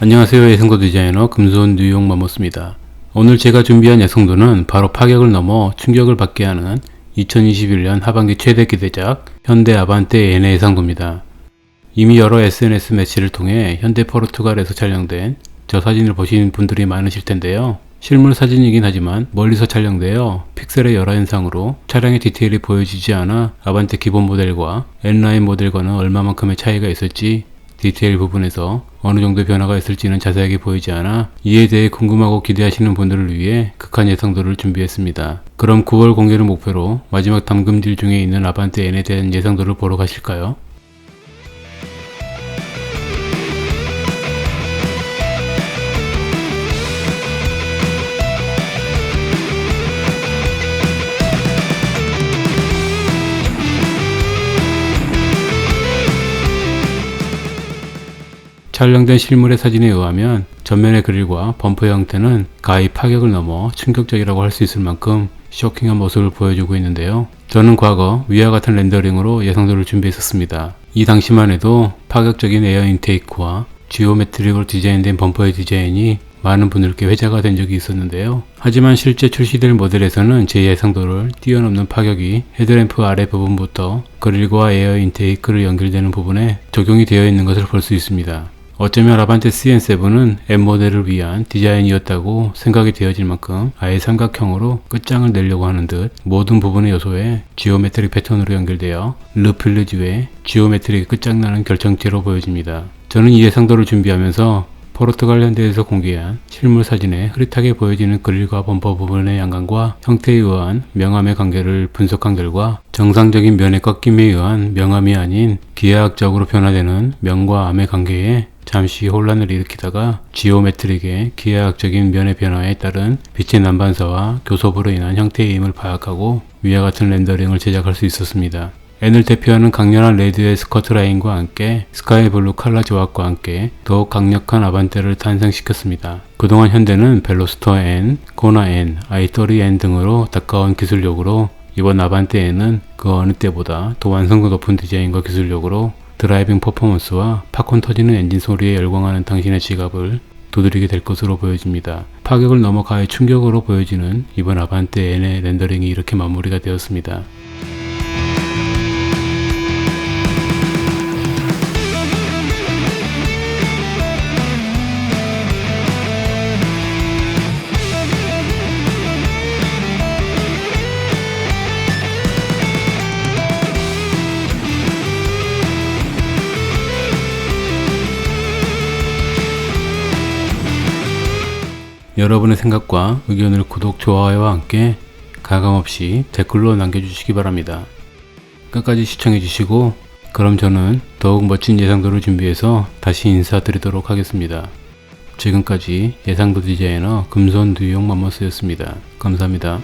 안녕하세요 예성도 디자이너 금손 뉴욕 마모스입니다. 오늘 제가 준비한 예성도는 바로 파격을 넘어 충격을 받게 하는 2021년 하반기 최대 기대작 현대 아반떼 NA 예상도입니다. 이미 여러 SNS 매체를 통해 현대 포르투갈에서 촬영된 저 사진을 보신 분들이 많으실 텐데요. 실물 사진이긴 하지만 멀리서 촬영되어 픽셀의 열화 현상으로 차량의 디테일이 보여지지 않아 아반떼 기본 모델과 N라인 모델과는 얼마만큼의 차이가 있을지 디테일 부분에서 어느 정도 변화가 있을지는 자세하게 보이지 않아 이에 대해 궁금하고 기대하시는 분들을 위해 극한 예상도를 준비했습니다. 그럼 9월 공개를 목표로 마지막 담금질 중에 있는 아반떼 N에 대한 예상도를 보러 가실까요? 촬영된 실물의 사진에 의하면 전면의 그릴과 범퍼 형태는 가히 파격을 넘어 충격적이라고 할 수 있을 만큼 쇼킹한 모습을 보여주고 있는데요. 저는 과거 위와 같은 렌더링으로 예상도를 준비했었습니다. 이 당시만 해도 파격적인 에어 인테이크와 지오메트릭으로 디자인된 범퍼의 디자인이 많은 분들께 회자가 된 적이 있었는데요. 하지만 실제 출시될 모델에서는 제 예상도를 뛰어넘는 파격이 헤드램프 아래 부분부터 그릴과 에어 인테이크를 연결되는 부분에 적용이 되어 있는 것을 볼 수 있습니다. 어쩌면 아반떼 CN7은 M 모델을 위한 디자인이었다고 생각이 되어질 만큼 아예 삼각형으로 끝장을 내려고 하는 듯 모든 부분의 요소에 지오메트릭 패턴으로 연결되어 르필르즈의 지오메트릭 끝장나는 결정체로 보여집니다. 저는 이 예상도를 준비하면서 포르투갈 현대에서 공개한 실물 사진에 흐릿하게 보여지는 그릴과 범퍼 부분의 양감과 형태에 의한 명암의 관계를 분석한 결과 정상적인 면의 꺾임에 의한 명암이 아닌 기하학적으로 변화되는 면과 암의 관계에 잠시 혼란을 일으키다가 지오메트릭의 기하학적인 면의 변화에 따른 빛의 난반사와 교섭으로 인한 형태의 힘을 파악하고 위와 같은 렌더링을 제작할 수 있었습니다. N을 대표하는 강렬한 레드의 스커트 라인과 함께 스카이 블루 컬러 조합과 함께 더욱 강력한 아반떼를 탄생시켰습니다. 그동안 현대는 벨로스터 N, 코나 N, 아이토리 N 등으로 가까운 기술력으로 이번 아반떼에는 그 어느 때보다 더 완성도 높은 디자인과 기술력으로 드라이빙 퍼포먼스와 팝콘 터지는 엔진 소리에 열광하는 당신의 지갑을 두드리게 될 것으로 보여집니다. 파격을 넘어 가해 충격으로 보여지는 이번 아반떼 N의 렌더링이 이렇게 마무리가 되었습니다. 여러분의 생각과 의견을 구독, 좋아요와 함께 가감없이 댓글로 남겨주시기 바랍니다. 끝까지 시청해주시고 그럼 저는 더욱 멋진 예상도를 준비해서 다시 인사드리도록 하겠습니다. 지금까지 예상도 디자이너 금손 뉴욕 맘머스였습니다. 감사합니다.